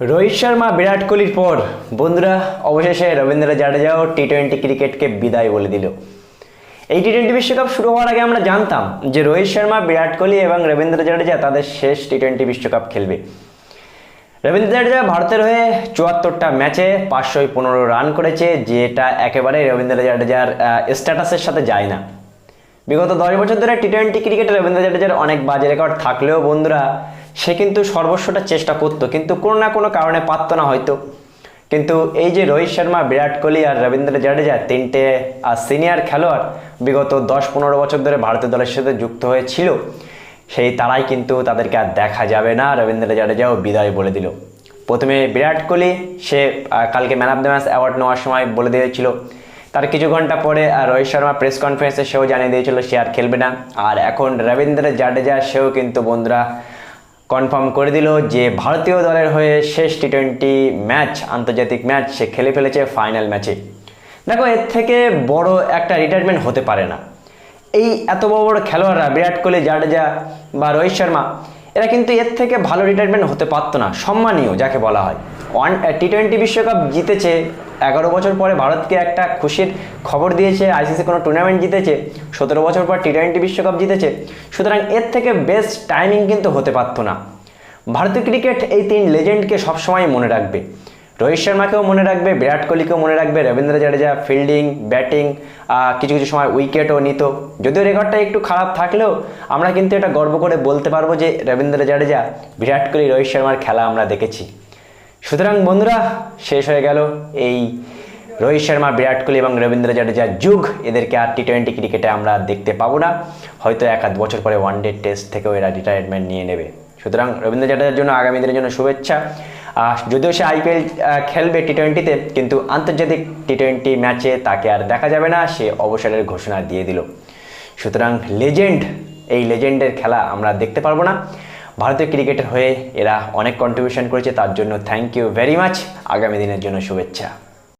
রোহিত শর্মা, বিরাট কোহলির পর। বন্ধুরা, অবশেষে রবীন্দ্র জাডেজাও টি টোয়েন্টি ক্রিকেটকে বিদায় বলে দিল। এই টি টোয়েন্টি বিশ্বকাপ শুরু হওয়ার আগে আমরা জানতাম যে রোহিত শর্মা, বিরাট কোহলি এবং রবীন্দ্র জাডেজা তাদের শেষ টি টোয়েন্টি বিশ্বকাপ খেলবে। রবীন্দ্র জাডেজা ভারতের হয়ে চুয়াত্তরটা ম্যাচে পাঁচশো পনেরো রান করেছে, যেটা একেবারে রবীন্দ্র জাডেজার স্ট্যাটাসের সাথে যায় না। বিগত দশ বছর ধরে টি টোয়েন্টি ক্রিকেটে রবীন্দ্র জাডেজার অনেক বাজে রেকর্ড থাকলেও বন্ধুরা সে কিন্তু সর্বস্বটা চেষ্টা করতো, কিন্তু কোনো না কোনো কারণে পারতো না হয়তো। কিন্তু এই যে রোহিত শর্মা, বিরাট কোহলি আর রবীন্দ্র জাডেজা তিনটে আর সিনিয়র খেলোয়াড় বিগত দশ পনেরো বছর ধরে ভারতীয় দলের সাথে যুক্ত হয়েছিল, সেই তারাই কিন্তু তাদেরকে আর দেখা যাবে না। রবীন্দ্র জাডেজাও বিদায় বলে দিল। প্রথমে বিরাট কোহলি, সে কালকে man of the match award নেওয়ার সময় বলে দিয়েছিল। তার কিছু ঘণ্টা পরে রোহিত শর্মা প্রেস কনফারেন্সে সেও জানিয়ে দিয়েছিল সে আর খেলবে না। আর এখন রবীন্দ্র জাডেজা, সেও কিন্তু বন্ধুরা কনফার্ম করে দিল যে ভারতীয় দলের হয়ে শেষ টি টোয়েন্টি ম্যাচ, আন্তর্জাতিক ম্যাচ সে খেলে ফেলেছে ফাইনাল ম্যাচে দেখো, এর থেকে বড় একটা রিটায়ারমেন্ট হতে পারে না। এই এত বড় বড় খেলোয়াড়রা, বিরাট কোহলি, জাডেজা বা রোহিত শর্মা, এরা কিন্তু এর থেকে ভালো রিটায়ারমেন্ট হতে পারতো না। সম্মানীয়, যাকে বলা হয়। ওয়ান টি টোয়েন্টি বিশ্বকাপ জিতেছে। এগারো বছর পরে ভারতকে একটা খুশির খবর দিয়েছে। আইসিসি কোনো টুর্নামেন্ট জিতেছে। সতেরো বছর পর টি টোয়েন্টি বিশ্বকাপ জিতেছে। সুতরাং এর থেকে বেস্ট টাইমিং কিন্তু হতে পারতো না। ভারতীয় ক্রিকেট এই তিন লেজেন্ডকে সবসময় মনে রাখবে। রোহিত শর্মাকেও মনে রাখবে, বিরাট কোহলিকেও মনে রাখবে, রবীন্দ্র জাডেজা ফিল্ডিং ব্যাটিং কিছু কিছু সময় উইকেটও নিত। যদিও রেকর্ডটা একটু খারাপ থাকলেও আমরা কিন্তু এটা গর্ব করে বলতে পারব যে রবীন্দ্র জাডেজা, বিরাট কোহলি, রোহিত শর্মার খেলা আমরা দেখেছি। সুতরাং বন্ধুরা, শেষ হয়ে গেল এই রোহিত শর্মা, বিরাট কোহলি এবং রবীন্দ্র জাডেজার যুগ। এদেরকে আর টি টোয়েন্টি ক্রিকেটে আমরা দেখতে পাবো না। হয়তো এক আধ বছর পরে ওয়ান ডে টেস্ট থেকেও এরা রিটায়ারমেন্ট নিয়ে নেবে। সুতরাং রবীন্দ্র জাডেজার জন্য আগামী দিনের জন্য শুভেচ্ছা। যদিও সে আইপিএল খেলবে টি টোয়েন্টিতে কিন্তু আন্তর্জাতিক টি টোয়েন্টি ম্যাচে তাকে আর দেখা যাবে না। সে অবসরের ঘোষণা দিয়ে দিল। সুতরাং লেজেন্ড এই লেজেন্ডের খেলা আমরা দেখতে পারব না। ভারতীয় ক্রিকেটের হয়ে এরা অনেক কন্ট্রিবিউশন করেছে, তার জন্য থ্যাংক ইউ ভেরি মাচ আগামী দিনের জন্য শুভেচ্ছা।